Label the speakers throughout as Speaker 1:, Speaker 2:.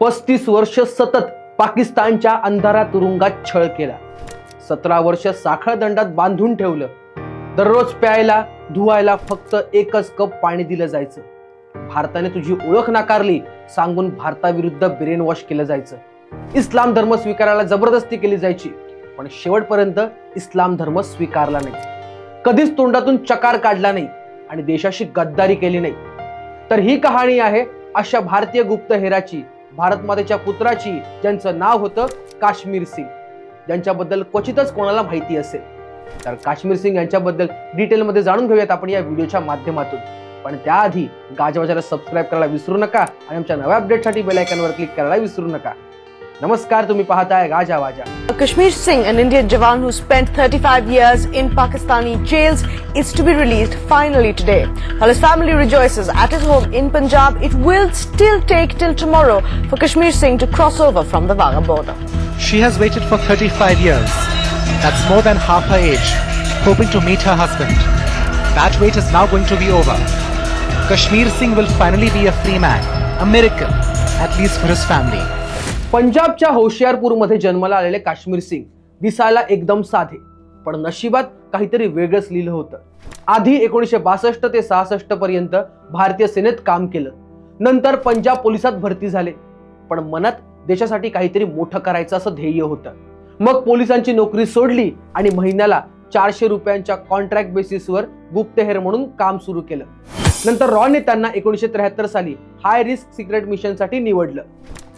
Speaker 1: पस्तीस वर्ष सतत पाकिस्तानच्या अंधारा तुरुंगात छळ केला. सतरा वर्ष साखळ दंडात बांधून ठेवलं. दररोज प्यायला धुवायला फक्त एकच कप पाणी दिलं जायचं. भारताने तुझी ओळख नाकारली सांगून भारताविरुद्ध ब्रेन वॉश केलं जायचं. इस्लाम धर्म स्वीकारायला जबरदस्ती केली जायची पण शेवटपर्यंत इस्लाम धर्म स्वीकारला नाही. कधीच तोंडातून चकार काढला नाही आणि देशाशी गद्दारी केली नाही. तर ही कहाणी आहे अशा भारतीय गुप्तहेराची भारतमातेच्या पुत्राची ज्यांचं नाव होतं काश्मीर सिंग. ज्यांच्याबद्दल क्वचितच कोणाला माहिती असेल. तर काश्मीर सिंग यांच्याबद्दल डिटेलमध्ये जाणून घेऊयात आपण या व्हिडिओच्या माध्यमातून. पण त्याआधी गाजवाजाला सबस्क्राईब करायला विसरू नका आणि आमच्या नव्या अपडेटसाठी बेल आयकॉनवर क्लिक करायला विसरू नका. नमस्कार तुम्ही पाहताय गाजा वाजा
Speaker 2: Kashmir Singh, an Indian Jawan who spent 35 years in Pakistani jails, is to be released finally today. While his family rejoices at his home in Punjab, it will still take till tomorrow for Kashmir Singh to cross over from the Wagah border.
Speaker 3: She has waited for 35 years. That's more than half her age, hoping to meet her husband. That wait is now going to be over. Kashmir Singh will finally be a free man, a miracle, at least for his family.
Speaker 1: पंजाबच्या होशियारपूरमध्ये जन्माला आलेले काश्मीर सिंग दिसायला एकदम साधे पण नशिबात काहीतरी वेगळंच लिहिलं होतं. आधी एकोणीसशे बासष्ट ते सहासष्ट पर्यंत भारतीय सेनेत काम केलं. नंतर पंजाब पोलिसात भरती झाले. पण मनात देशासाठी काहीतरी मोठं करायचं असं ध्येय होतं. मग पोलिसांची नोकरी सोडली आणि महिन्याला चारशे रुपयांच्या कॉन्ट्रॅक्ट बेसिसवर गुप्तहेर म्हणून काम सुरू केलं. नंतर रॉने त्यांना एकोणीसशे त्र्याहत्तर साली हाय रिस्क सिक्रेट मिशनसाठी निवडलं.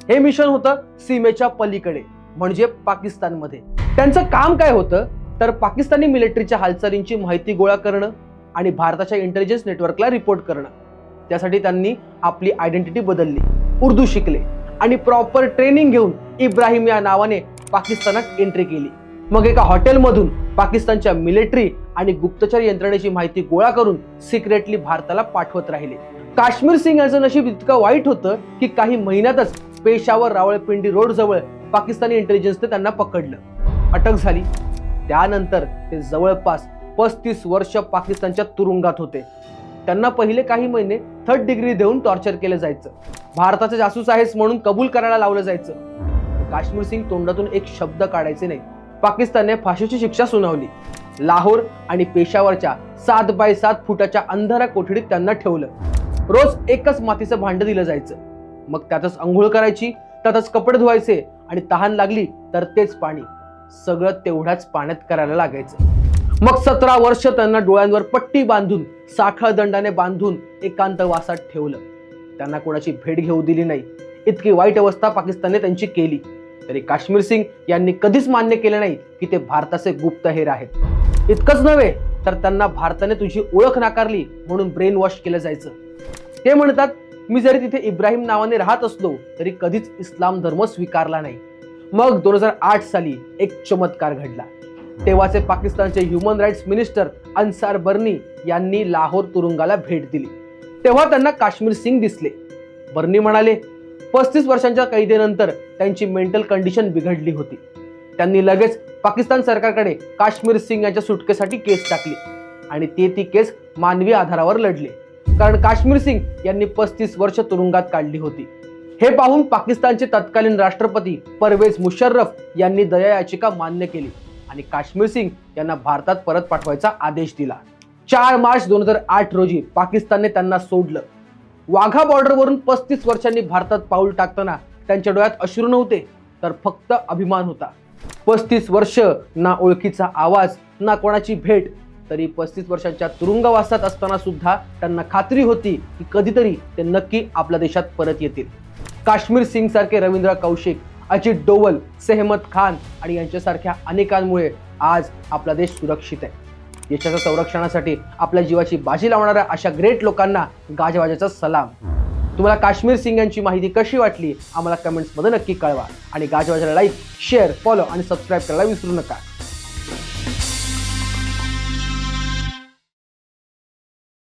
Speaker 1: हे मिशन होतं सीमेच्या पलीकडे म्हणजे पाकिस्तानमध्ये. त्यांचं काम काय होतं? तर पाकिस्तानी मिलिटरीच्या हालचालींची माहिती गोळा करणं आणि भारताच्या इंटेलिजन्स नेटवर्कला रिपोर्ट करणं. त्यासाठी त्यांनी आपली आयडेंटिटी बदलली उर्दू शिकले आणि प्रॉपर ट्रेनिंग घेऊन इब्राहिम या नावाने पाकिस्तानात एंट्री केली. मग एका हॉटेलमधून पाकिस्तानच्या मिलिटरी आणि गुप्तचर यंत्रणेची माहिती गोळा करून सिक्रेटली भारताला पाठवत राहिले. काश्मीर सिंग यांचं नशीब इतकं वाईट होतं की काही महिन्यातच पेशावर रावळपिंडी रोड जवळ पाकिस्तानी इंटेलिजन्सने त्यांना पकडलं. अटक झाली. त्यानंतर ते जवळपास पस्तीस वर्ष पाकिस्तानच्या तुरुंगात होते. त्यांना पहिले काही महिने थर्ड डिग्री देऊन टॉर्चर केलं जायचं. भारताचे जासूस आहेस म्हणून कबूल करायला लावलं जायचं. काश्मीर सिंग तोंडातून एक शब्द काढायचे नाही. पाकिस्तानने फाशीची शिक्षा सुनावली. लाहोर आणि पेशावरच्या सात बाय सात फुटाच्या अंधारा कोठडीत त्यांना ठेवलं. रोज एकच मातीचं भांड दिलं जायचं. मग त्यातच आंघोळ करायची त्यातच कपडे धुवायचे आणि तहान लागली तर तेच पाणी. सगळं तेवढ्याच पाण्यात करायला लागायचं. मग सतरा वर्ष त्यांना डोळ्यांवर पट्टी बांधून साखळ दंडाने बांधून एकांत वासात ठेवलं. त्यांना कोणाची भेट घेऊ दिली नाही. इतकी वाईट अवस्था पाकिस्तानने त्यांची केली. तरी काश्मीर सिंग यांनी कधीच मान्य केले नाही की ते भारताचे गुप्तहेर आहेत. इतकंच नव्हे तर त्यांना भारताने तुझी ओळख नाकारली म्हणून ब्रेन वॉश केलं जायचं. ते म्हणतात मी जरी तिथे इब्राहिम नावाने राहत असलो तरी कधीच इस्लाम धर्म स्वीकारला नाही. मग दोन हजार आठ साली एक चमत्कार घडला. तेव्हाचे पाकिस्तानचे human rights minister Ansar Burney यांनी लाहोर तुरुंगाला भेट दिली. तेव्हा त्यांना काश्मीर सिंग दिसले. बर्नी म्हणाले पस्तीस वर्षांच्या कैदेनंतर त्यांची मेंटल कंडिशन बिघडली होती. त्यांनी लगेच पाकिस्तान सरकारकडे काश्मीर सिंग यांच्या सुटकेसाठी केस टाकली आणि ते ती केस मानवी आधारावर लढले. कारण काश्मीर सिंग यांनी पस्तीस वर्ष तुरुंगात काढली होती. हे पाहून पाकिस्तानचे तत्कालीन राष्ट्रपती परवेज मुशर्रफ यांनी दया याचिका मान्य केली आणि काश्मीर सिंग यांना भारतात परत पाठवायचा आदेश दिला. चार मार्च दोन हजार आठ रोजी पाकिस्तानने त्यांना सोडलं. वाघा बॉर्डरवरून पस्तीस वर्षांनी भारतात पाऊल टाकताना त्यांच्या डोळ्यात अश्रू नव्हते तर फक्त अभिमान होता. पस्तीस वर्ष ना ओळखीचा आवाज ना कोणाची भेट तरी पस्तीस वर्षांच्या तुरुंगवासात असताना सुद्धा त्यांना खात्री होती की कधीतरी ते नक्की आपल्या देशात परत येतील. काश्मीर सिंग सारखे रवींद्र कौशिक अजित डोवल सेहमत खान आणि यांच्यासारख्या अनेकांमुळे आज आपला देश सुरक्षित आहे. देशाच्या संरक्षणासाठी आपल्या जीवाची बाजी लावणाऱ्या अशा ग्रेट लोकांना गाजवाजाचा सलाम. तुम्हाला काश्मीर सिंग यांची माहिती कशी वाटली? आम्हाला कमेंट्समध्ये नक्की कळवा. आणि गाजवाजाला लाईक शेअर फॉलो आणि सबस्क्राईब करायला विसरू नका.